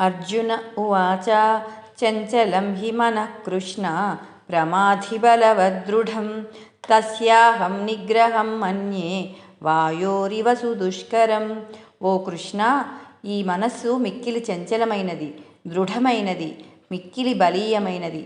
అర్జున ఉవాచ చంచలం హి మనః కృష్ణ ప్రమాధిబలవదృఢం తస్యాహం నిగ్రహం మన్యే వాయోరివ సుదుష్కరం. ఓ కృష్ణ ఈ మనస్సు మిక్కిలి చంచలమైనది దృఢమైనది మిక్కిలి బలీయమైనది.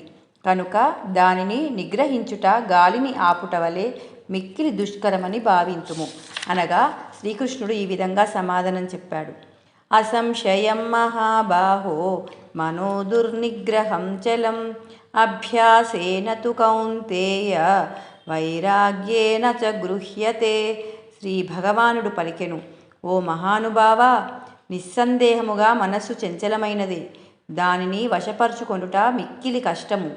కనుక దానిని నిగ్రహించుట గాలిని ఆపుట వలె మిక్కిలి దుష్కరమని భావింతుము. అనగా శ్రీకృష్ణుడు ఈ విధంగా సమాధానం చెప్పాడు. అసంశయం మహాబాహో మనో దుర్నిగ్రహం చలం. అభ్యాసేన తు కౌంతేయ వైరాగ్యేన చ గృహ్యతే. శ్రీ భగవానుడు పలికెను ఓ మహానుభావ నిస్సందేహముగా మనస్సు చంచలమైనది. దానిని వశపరుచుకొనుట మిక్కిలి కష్టము.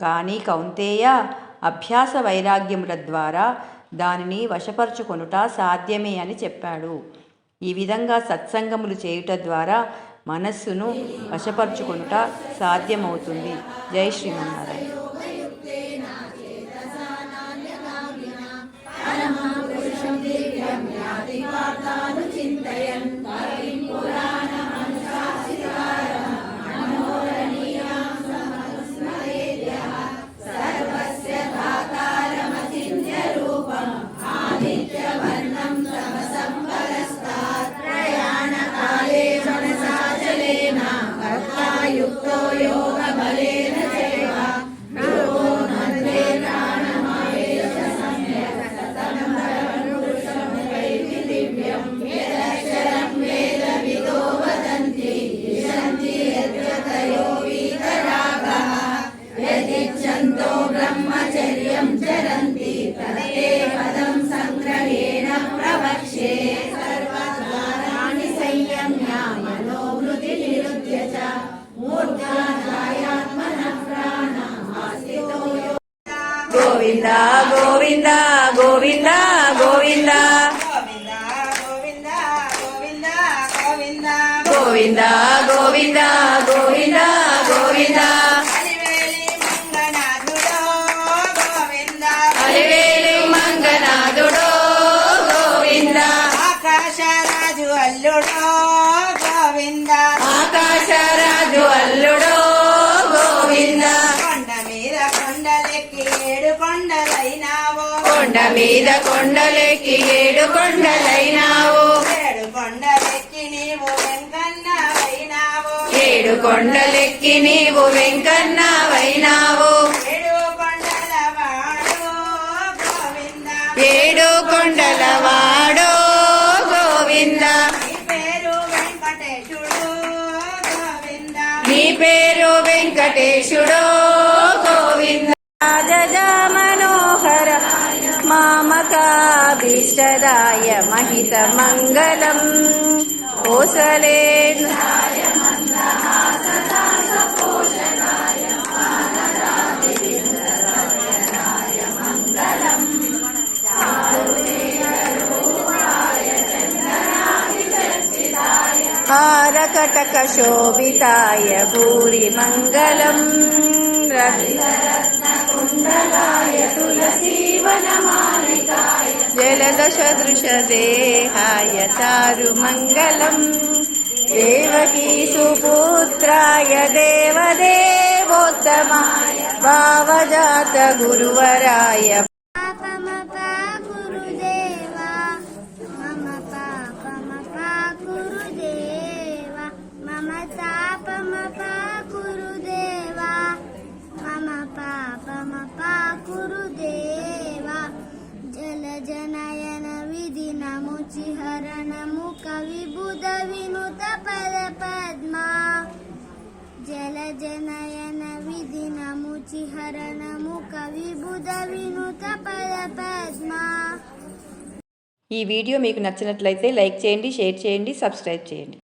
కానీ కౌంతేయ అభ్యాస వైరాగ్యముల ద్వారా దానిని వశపరుచుకొనుట సాధ్యమే అని చెప్పాడు. ఈ విధంగా సత్సంగములు చేయుట ద్వారా మనస్సును వశపరుచుకొనుట సాధ్యమవుతుంది. జై శ్రీమన్నారాయణ. గోవింద గోవింద గోవింద గోవింద గోవింద గోవింద గోవింద గోవింద గోవింద గోవింద గోవింద గోవింద కొండ మీద కొండలెక్కి ఏడు కొండలైనావు. ఏడు కొండలెక్కి నీవు వెంకన్నవైనావో. ఏడు కొండలెక్కి నీవు వెంకన్నవైనావు. ఏడు కొండల వాడు గోవింద. నీ పేరు వెంకటేశుడు धिष्टदाय महितमङ्गलम् कोसलेन हारकटकशोभिताय भूरिमङ्गलम् रविरत्नकुण्डलाय तुलसीवनमालिका जलदशदृशदेहाय चारुमङ्गलम् देवकी सुपुत्राय देवदेवोत्तमाय भावजातगुरुवराय కవిబుధ కవి వినుత పద పద్మా జల జనయన విధి చిహరణము హరణము వినుత పద పద్మా ఈ వీడియో మీకు నచ్చినట్లయితే లైక్ చేయండి షేర్ చేయండి సబ్స్క్రైబ్ చేయండి.